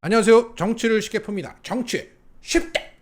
안녕하세요. 정치를 쉽게 풉니다. 정치 쉽게.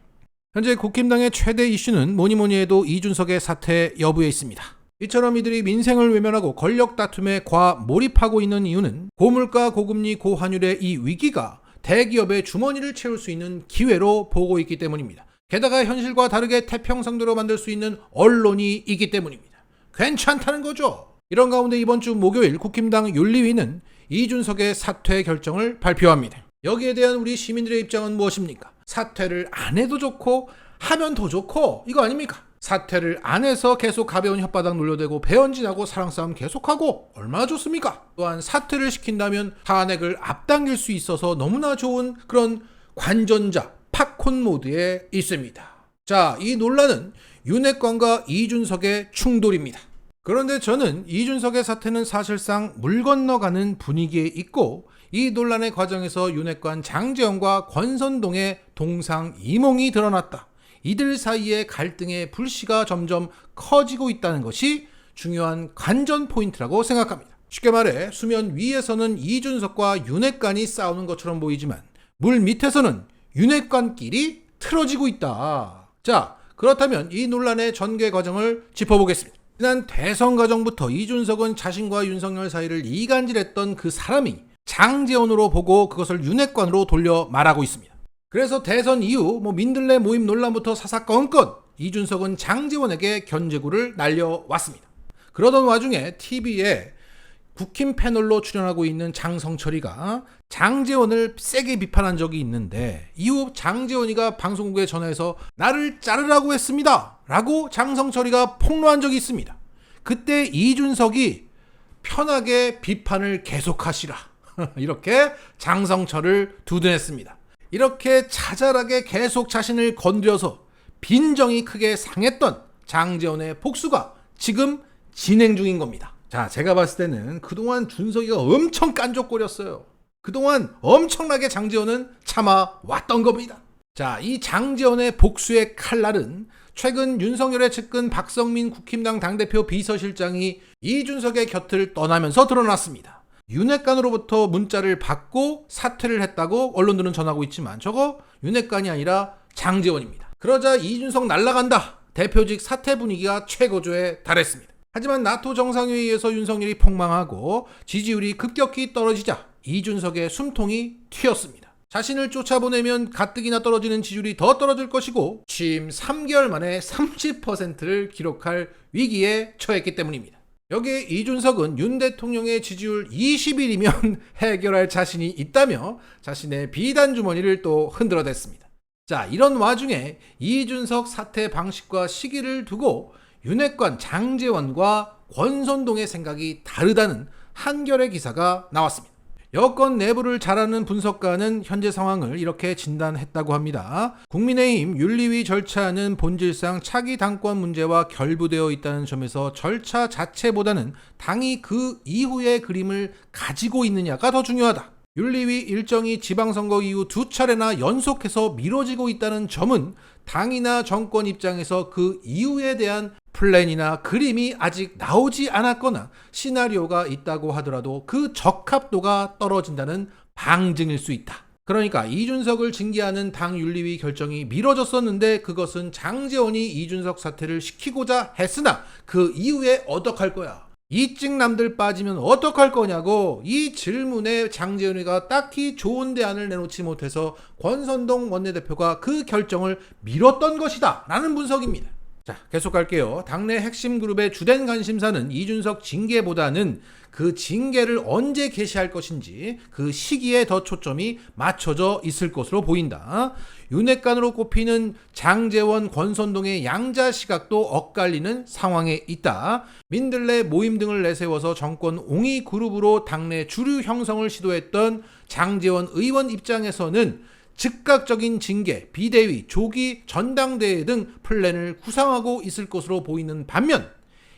현재 국힘당의 최대 이슈는 뭐니 뭐니 해도 이준석의 사퇴 여부에 있습니다. 이처럼 이들이 민생을 외면하고 권력 다툼에 과 몰입하고 있는 이유는 고물가, 고금리, 고환율의 이 위기가 대기업의 주머니를 채울 수 있는 기회로 보고 있기 때문입니다. 게다가 현실과 다르게 태평성대로 만들 수 있는 언론이 있기 때문입니다. 괜찮다는 거죠. 이런 가운데 이번 주 목요일 국힘당 윤리위는 이준석의 사퇴 결정을 발표합니다. 여기에 대한 우리 시민들의 입장은 무엇입니까? 사퇴를 안 해도 좋고 하면 더 좋고 이거 아닙니까? 사퇴를 안 해서 계속 가벼운 혓바닥 놀려대고 배언진하고 사랑싸움 계속하고 얼마나 좋습니까? 또한 사퇴를 시킨다면 탄핵을 앞당길 수 있어서 너무나 좋은 그런 관전자 팝콘 모드에 있습니다. 자, 이 논란은 윤핵관과 이준석의 충돌입니다. 그런데 저는 이준석의 사태는 사실상 물 건너가는 분위기에 있고 이 논란의 과정에서 윤핵관 장재원과 권선동의 동상 이몽이 드러났다. 이들 사이의 갈등의 불씨가 점점 커지고 있다는 것이 중요한 관전 포인트라고 생각합니다. 쉽게 말해 수면 위에서는 이준석과 윤핵관이 싸우는 것처럼 보이지만 물 밑에서는 윤핵관끼리 틀어지고 있다. 자, 그렇다면 이 논란의 전개 과정을 짚어보겠습니다. 지난 대선 과정부터 이준석은 자신과 윤석열 사이를 이간질했던 그 사람이 장재원으로 보고 그것을 윤핵관으로 돌려 말하고 있습니다. 그래서 대선 이후 뭐 민들레 모임 논란부터 사사건건 이준석은 장재원에게 견제구를 날려왔습니다. 그러던 와중에 TV에 국힘 패널로 출연하고 있는 장성철이가 장재원을 세게 비판한 적이 있는데 이후 장재원이가 방송국에 전화해서 나를 자르라고 했습니다. 라고 장성철이가 폭로한 적이 있습니다. 그때 이준석이 편하게 비판을 계속하시라. 이렇게 장성철을 두둔했습니다. 이렇게 자잘하게 계속 자신을 건드려서 빈정이 크게 상했던 장재원의 복수가 지금 진행 중인 겁니다. 자, 제가 봤을 때는 그동안 준석이가 엄청 깐족거렸어요. 그동안 엄청나게 장재원은 참아왔던 겁니다. 자, 이 장재원의 복수의 칼날은 최근 윤석열의 측근 박성민 국힘당 당대표 비서실장이 이준석의 곁을 떠나면서 드러났습니다. 윤핵관으로부터 문자를 받고 사퇴를 했다고 언론들은 전하고 있지만 저거 윤핵관이 아니라 장재원입니다. 그러자 이준석 날라간다. 대표직 사퇴 분위기가 최고조에 달했습니다. 하지만 나토 정상회의에서 윤석열이 폭망하고 지지율이 급격히 떨어지자 이준석의 숨통이 튀었습니다. 자신을 쫓아보내면 가뜩이나 떨어지는 지지율이 더 떨어질 것이고 취임 3개월 만에 30%를 기록할 위기에 처했기 때문입니다. 여기에 이준석은 윤 대통령의 지지율 20일이면 해결할 자신이 있다며 자신의 비단 주머니를 또 흔들어댔습니다. 자, 이런 와중에 이준석 사퇴 방식과 시기를 두고 윤핵관 장재원과 권선동의 생각이 다르다는 한결의 기사가 나왔습니다. 여권 내부를 잘 아는 분석가는 현재 상황을 이렇게 진단했다고 합니다. 국민의힘 윤리위 절차는 본질상 차기 당권 문제와 결부되어 있다는 점에서 절차 자체보다는 당이 그 이후의 그림을 가지고 있느냐가 더 중요하다. 윤리위 일정이 지방선거 이후 두 차례나 연속해서 미뤄지고 있다는 점은 당이나 정권 입장에서 그 이후에 대한 플랜이나 그림이 아직 나오지 않았거나 시나리오가 있다고 하더라도 그 적합도가 떨어진다는 방증일 수 있다. 그러니까 이준석을 징계하는 당 윤리위 결정이 미뤄졌었는데 그것은 장재원이 이준석 사퇴를 시키고자 했으나 그 이후에 어떡할 거야? 이찍남들 빠지면 어떡할 거냐고 이 질문에 장재훈이가 딱히 좋은 대안을 내놓지 못해서 권선동 원내대표가 그 결정을 미뤘던 것이다 라는 분석입니다. 자, 계속 갈게요. 당내 핵심 그룹의 주된 관심사는 이준석 징계보다는 그 징계를 언제 개시할 것인지 그 시기에 더 초점이 맞춰져 있을 것으로 보인다. 윤핵관으로 꼽히는 장재원, 권선동의 양자 시각도 엇갈리는 상황에 있다. 민들레 모임 등을 내세워서 정권 옹이 그룹으로 당내 주류 형성을 시도했던 장재원 의원 입장에서는 즉각적인 징계, 비대위, 조기 전당대회 등 플랜을 구상하고 있을 것으로 보이는 반면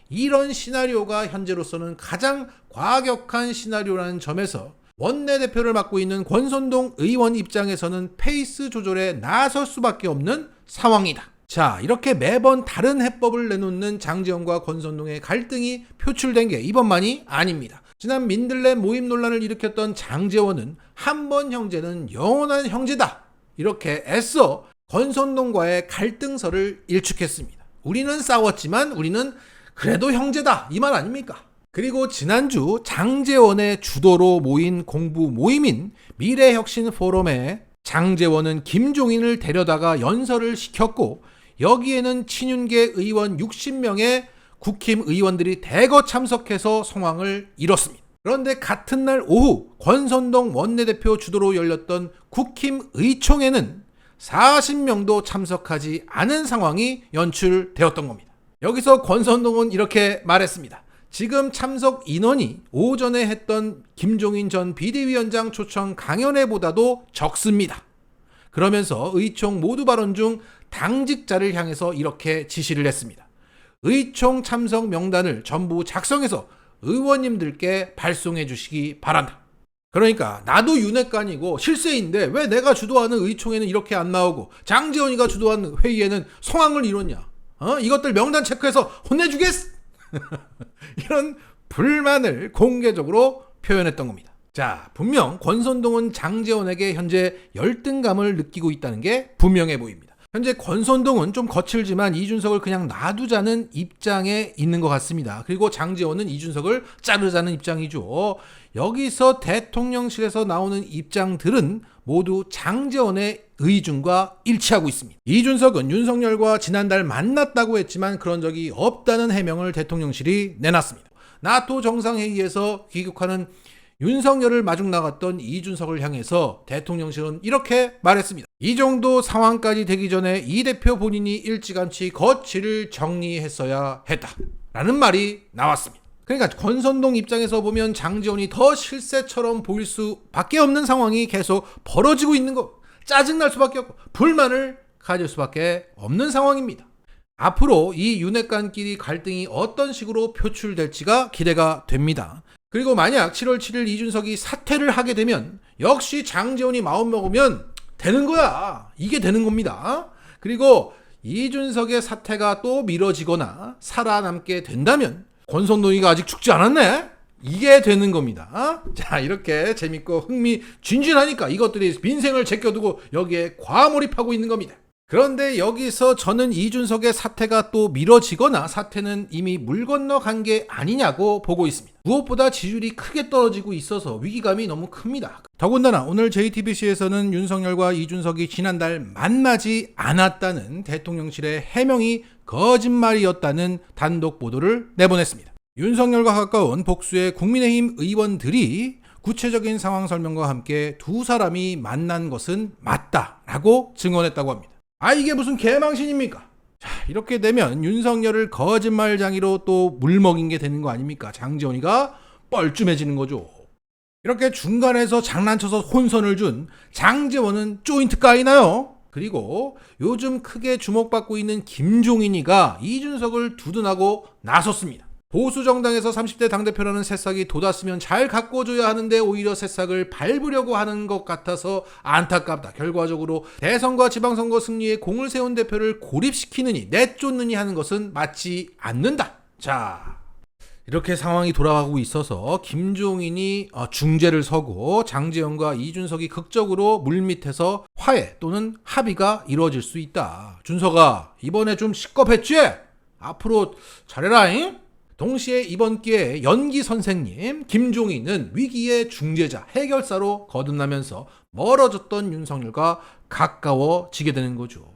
이런 시나리오가 현재로서는 가장 과격한 시나리오라는 점에서 원내대표를 맡고 있는 권선동 의원 입장에서는 페이스 조절에 나설 수밖에 없는 상황이다. 자, 이렇게 매번 다른 해법을 내놓는 장재원과 권선동의 갈등이 표출된 게 이번만이 아닙니다. 지난 민들레 모임 논란을 일으켰던 장재원은 한 번 형제는 영원한 형제다. 이렇게 애써 권선동과의 갈등설을 일축했습니다. 우리는 싸웠지만 우리는 그래도 형제다. 이 말 아닙니까? 그리고 지난주 장재원의 주도로 모인 공부 모임인 미래혁신 포럼에 장재원은 김종인을 데려다가 연설을 시켰고 여기에는 친윤계 의원 60명의 국힘 의원들이 대거 참석해서 성황을 이뤘습니다. 그런데 같은 날 오후 권선동 원내대표 주도로 열렸던 국힘 의총에는 40명도 참석하지 않은 상황이 연출되었던 겁니다. 여기서 권선동은 이렇게 말했습니다. 지금 참석 인원이 오전에 했던 김종인 전 비대위원장 초청 강연회보다도 적습니다. 그러면서 의총 모두 발언 중 당직자를 향해서 이렇게 지시를 했습니다. 의총 참석 명단을 전부 작성해서 의원님들께 발송해 주시기 바란다. 그러니까 나도 윤핵관이고 실세인데 왜 내가 주도하는 의총에는 이렇게 안 나오고 장재원이가 주도한 회의에는 성황을 이뤘냐? 어? 이것들 명단 체크해서 혼내주겠? 이런 불만을 공개적으로 표현했던 겁니다. 자, 분명 권선동은 장재원에게 현재 열등감을 느끼고 있다는 게 분명해 보입니다. 현재 권선동은 좀 거칠지만 이준석을 그냥 놔두자는 입장에 있는 것 같습니다. 그리고 장재원은 이준석을 자르자는 입장이죠. 여기서 대통령실에서 나오는 입장들은 모두 장재원의 의중과 일치하고 있습니다. 이준석은 윤석열과 지난달 만났다고 했지만 그런 적이 없다는 해명을 대통령실이 내놨습니다. 나토 정상회의에서 귀국하는 윤석열을 마중 나갔던 이준석을 향해서 대통령실은 이렇게 말했습니다. 이 정도 상황까지 되기 전에 이 대표 본인이 일찌감치 거취를 정리했어야 했다. 라는 말이 나왔습니다. 그러니까 권선동 입장에서 보면 장지원이 더 실세처럼 보일 수밖에 없는 상황이 계속 벌어지고 있는 거 짜증날 수밖에 없고 불만을 가질 수밖에 없는 상황입니다. 앞으로 이 윤핵관끼리 갈등이 어떤 식으로 표출될지가 기대가 됩니다. 그리고 만약 7월 7일 이준석이 사퇴를 하게 되면 역시 장재원이 마음 먹으면 되는 거야. 이게 되는 겁니다. 그리고 이준석의 사퇴가 또 미뤄지거나 살아남게 된다면 권선동이가 아직 죽지 않았네? 이게 되는 겁니다. 자, 이렇게 재밌고 흥미 진진하니까 이것들이 민생을 제껴두고 여기에 과몰입하고 있는 겁니다. 그런데 여기서 저는 이준석의 사태가 또 미뤄지거나 사태는 이미 물 건너 간 게 아니냐고 보고 있습니다. 무엇보다 지지율이 크게 떨어지고 있어서 위기감이 너무 큽니다. 더군다나 오늘 JTBC에서는 윤석열과 이준석이 지난달 만나지 않았다는 대통령실의 해명이 거짓말이었다는 단독 보도를 내보냈습니다. 윤석열과 가까운 복수의 국민의힘 의원들이 구체적인 상황 설명과 함께 두 사람이 만난 것은 맞다라고 증언했다고 합니다. 아 이게 무슨 개망신입니까? 자 이렇게 되면 윤석열을 거짓말장이로 또 물먹인 게 되는 거 아닙니까? 장지원이가 뻘쭘해지는 거죠. 이렇게 중간에서 장난쳐서 혼선을 준 장재원은 조인트 까이나요? 그리고 요즘 크게 주목받고 있는 김종인이가 이준석을 두둔하고 나섰습니다. 보수 정당에서 30대 당대표라는 새싹이 돋았으면 잘 가꿔줘야 하는데 오히려 새싹을 밟으려고 하는 것 같아서 안타깝다. 결과적으로 대선과 지방선거 승리에 공을 세운 대표를 고립시키느니 내쫓느니 하는 것은 맞지 않는다. 자, 이렇게 상황이 돌아가고 있어서 김종인이 어, 중재를 서고 장재영과 이준석이 극적으로 물밑에서 화해 또는 합의가 이루어질 수 있다. 준석아, 이번에 좀 시겁했지? 앞으로 잘해라잉? 동시에 이번 기회에 연기 선생님 김종인은 위기의 중재자 해결사로 거듭나면서 멀어졌던 윤석열과 가까워지게 되는 거죠.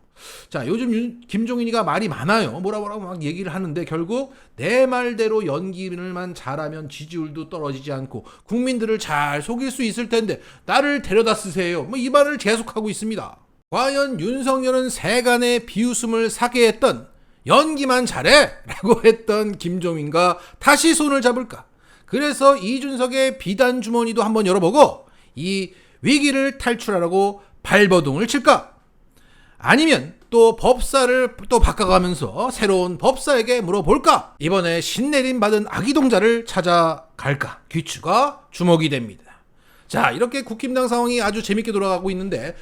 자, 요즘 윤, 김종인이가 말이 많아요. 뭐라 뭐라 막 얘기를 하는데 결국 내 말대로 연기를만 잘하면 지지율도 떨어지지 않고 국민들을 잘 속일 수 있을 텐데 나를 데려다 쓰세요. 뭐 이 말을 계속하고 있습니다. 과연 윤석열은 세간의 비웃음을 사게 했던 연기만 잘해! 라고 했던 김종인과 다시 손을 잡을까? 그래서 이준석의 비단 주머니도 한번 열어보고 이 위기를 탈출하라고 발버둥을 칠까? 아니면 또 법사를 또 바꿔가면서 새로운 법사에게 물어볼까? 이번에 신내림 받은 아기동자를 찾아갈까? 귀추가 주목이 됩니다. 자, 이렇게 국힘당 상황이 아주 재밌게 돌아가고 있는데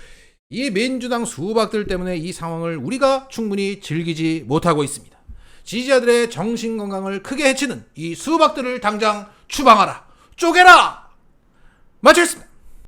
이 민주당 수박들 때문에 이 상황을 우리가 충분히 즐기지 못하고 있습니다. 지지자들의 정신 건강을 크게 해치는 이 수박들을 당장 추방하라. 쪼개라! 마치겠습니다.